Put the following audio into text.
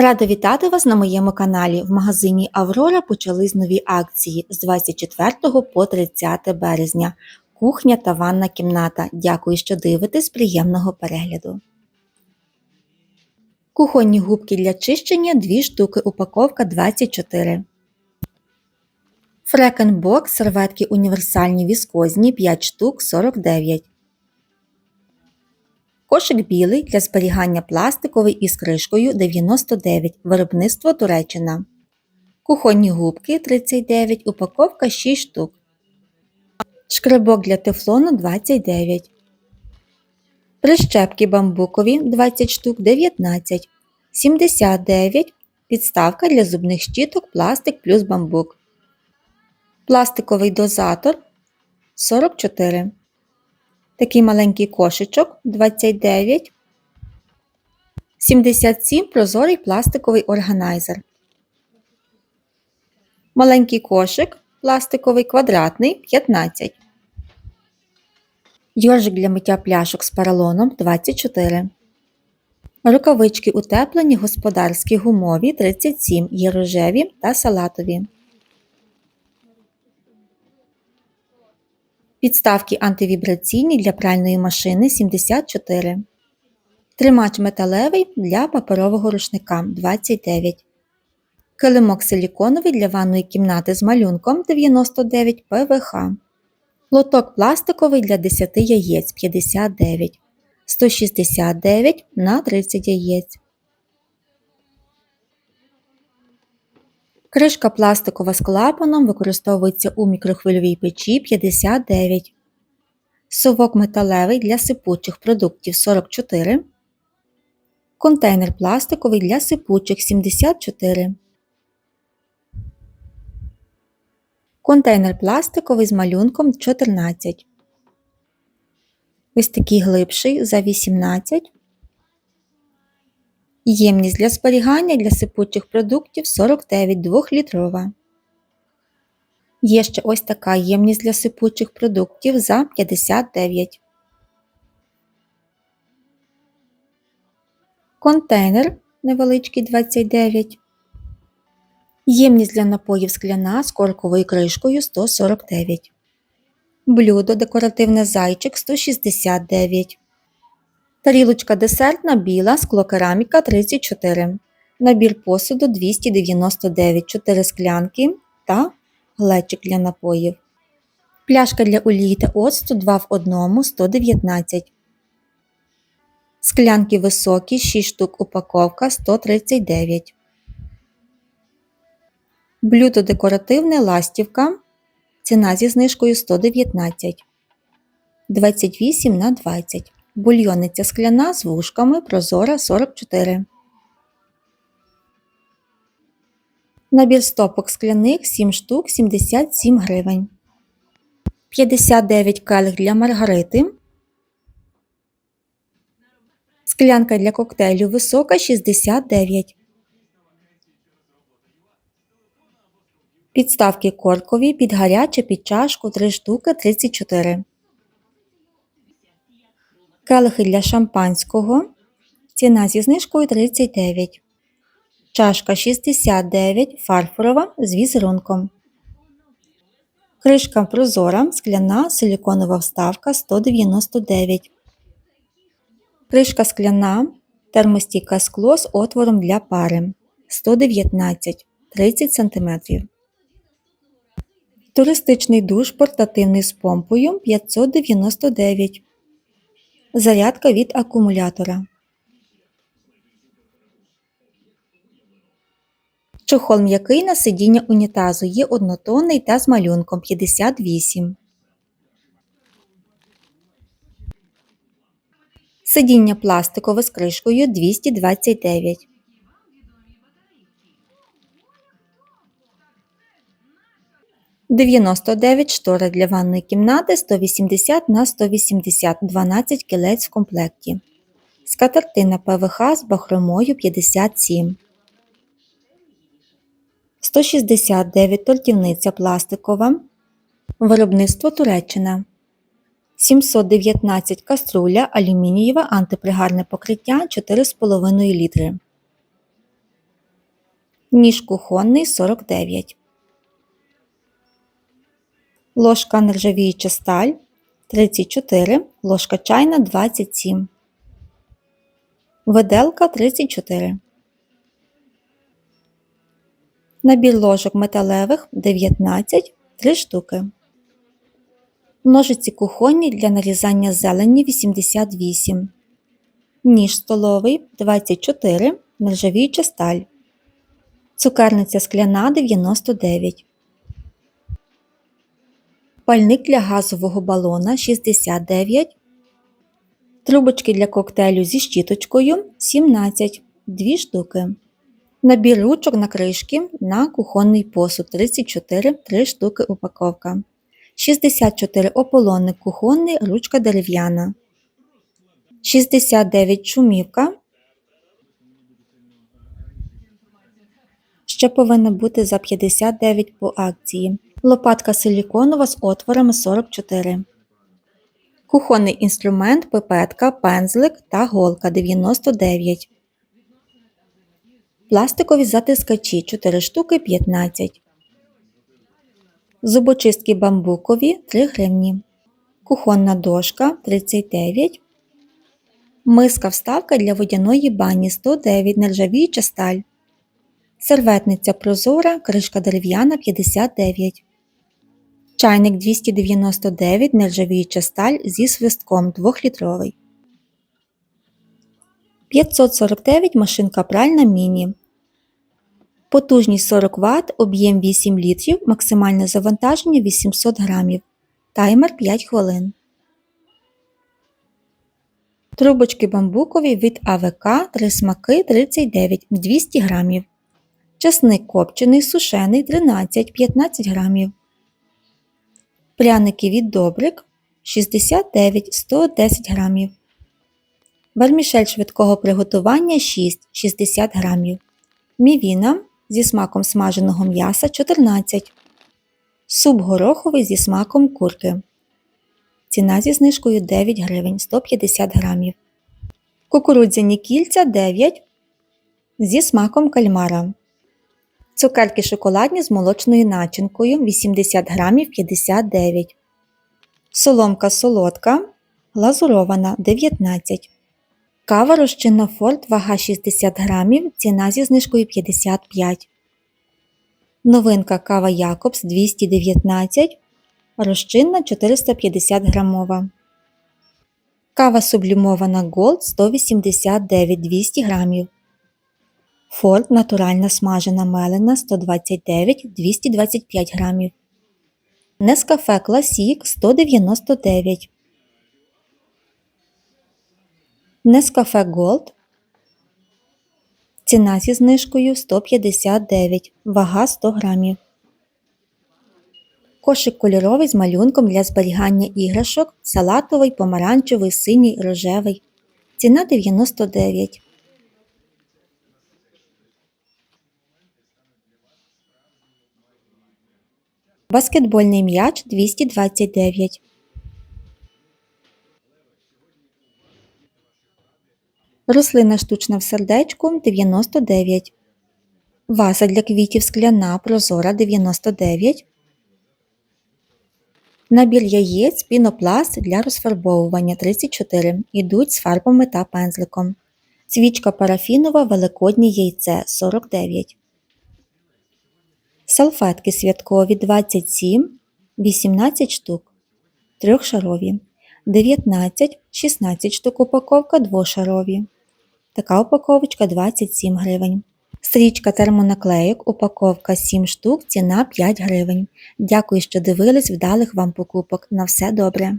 Рада вітати вас на моєму каналі. В магазині Аврора почались нові акції з 24 по 30 березня. Кухня та ванна кімната. Дякую, що дивитесь. Приємного перегляду. Кухонні губки для чищення 2 штуки, упаковка 24. Фрекенбок серветки універсальні віскозні 5 штук 49. Кошик білий для зберігання пластиковий із кришкою 99, виробництво Туреччина. Кухонні губки 39, упаковка 6 штук. Шкребок для тефлону 29. Прищепки бамбукові 20 штук 19. 79. Підставка для зубних щіток пластик плюс бамбук. Пластиковий дозатор 44. Такий маленький кошечок 29. 77 прозорий пластиковий органайзер. Маленький кошик пластиковий квадратний 15. Йоржик для миття пляшок з поролоном 24. Рукавички утеплені господарські гумові 37 є рожеві та салатові. Підставки антивібраційні для пральної машини 74. Тримач металевий для паперового рушника 29. Килимок силіконовий для ванної кімнати з малюнком 99 ПВХ. Лоток пластиковий для 10 яєць 59. 169 на 30 яєць. Кришка пластикова з клапаном використовується у мікрохвильовій печі 59. Совок металевий для сипучих продуктів 44. Контейнер пластиковий для сипучих 74. Контейнер пластиковий з малюнком 14. Ось такий глибший за 18. Ємність для зберігання для сипучих продуктів 49 2-літрова. Є ще ось така ємність для сипучих продуктів за 59. Контейнер невеличкий 29. Ємність для напоїв скляна з корковою кришкою 149. Блюдо декоративне зайчик 169. Тарілочка десертна біла, склокераміка 34. Набір посуду 299, 4 склянки та глечик для напоїв. Пляшка для олії та оцту 2 в 1 119. Склянки високі 6 штук упаковка 139. Блюдо декоративне ластівка. Ціна зі знижкою 119. 28 на 20. Бульйонниця скляна з вушками прозора 44. Набір стопок скляних 7 штук 77 гривень. 59 келих для маргарити. Склянка для коктейлю висока 69. Підставки коркові під гаряче під чашку 3 штуки 34. Келихи для шампанського. Ціна зі знижкою 39. Чашка 69 фарфорова з візерунком. Кришка прозора, скляна, силіконова вставка 199. Кришка скляна, термостійка скло з отвором для пари 119 30 см. Туристичний душ портативний з помпою 599 Зарядка від акумулятора. Чохол м'який на сидіння унітазу є однотонний та з малюнком 58. Сидіння пластикове з кришкою 229. Дев'яносто дев'ять штори для ванної кімнати 180 на 180 12 кілець в комплекті. Скатертина ПВХ з бахромою 57. 169 тортівниця пластикова. Виробництво Туреччина. 719 каструля алюмінієва антипригарне покриття 4,5 літри. Ніж кухонний 49. Ложка нержавіюча сталь 34, ложка чайна 27. Виделка 34. Набір ложок металевих 19 3 штуки. Ножиці кухонні для нарізання зелені 88. Ніж столовий 24. Нержавіюча сталь. Цукерниця скляна 99. Пальник для газового балона 69. Трубочки для коктейлю зі щіточкою 17 2 штуки. Набір ручок на кришки на кухонний посуд 34 3 штуки упаковка. 64 ополонник кухонний, ручка дерев'яна. 69 шумівка. Ще повинно бути за 59 по акції. Лопатка силіконова з отворами 44. Кухонний інструмент, пипетка, пензлик та голка 99. Пластикові затискачі 4 штуки 15. Зубочистки бамбукові 3 гривні. Кухонна дошка 39. Миска вставка для водяної бані 109 нержавіюча сталь. Серветниця прозора, кришка дерев'яна 59. Чайник 299 нержавіюча сталь зі свистком 2-літровий. 549 машинка пральна міні. Потужність 40 Вт, об'єм 8 літрів, максимальне завантаження 800 грамів. Таймер 5 хвилин. Трубочки бамбукові від АВК 3 смаки 39 200 грамів. Часник копчений сушений 13-15 грамів. Пряники від добрик 69-110 грамів. Вермішель швидкого приготування 6-60 грамів. Мівіна зі смаком смаженого м'яса 14. Суп гороховий зі смаком курки. Ціна зі знижкою 9 гривень 150 грамів. Кукурудзяні кільця 9 зі смаком кальмара. Цукерки шоколадні з молочною начинкою 80 грамів 59. Соломка солодка. Глазурована 19. Кава розчинна Форд вага 60 грамів, ціна зі знижкою 55. Новинка кава Якобс 219. Розчинна 450 грамова. Кава сублімована Gold 189 200 грамів. Форд натуральна смажена мелена 129 225 грамів. Нескафе Класік 199. Нескафе Голд. Ціна зі знижкою 159, вага 100 грамів. Кошик кольоровий з малюнком для зберігання іграшок, салатовий, помаранчевий, синій, рожевий. Ціна 99. Баскетбольний м'яч 229. Рослина штучна в сердечку 99. Ваза для квітів скляна прозора 99. Набір яєць пінопласт для розфарбовування 34. Ідуть з фарбами та пензликом. Свічка парафінова великоднє яйце 49. Салфетки святкові 27, 18 штук. Трьохшарові. 19, 16 штук упаковка двошарові. Така упаковочка 27 гривень. Стрічка термонаклейок, упаковка 7 штук, ціна 5 гривень. Дякую, що дивились, вдалих вам покупок. На все добре!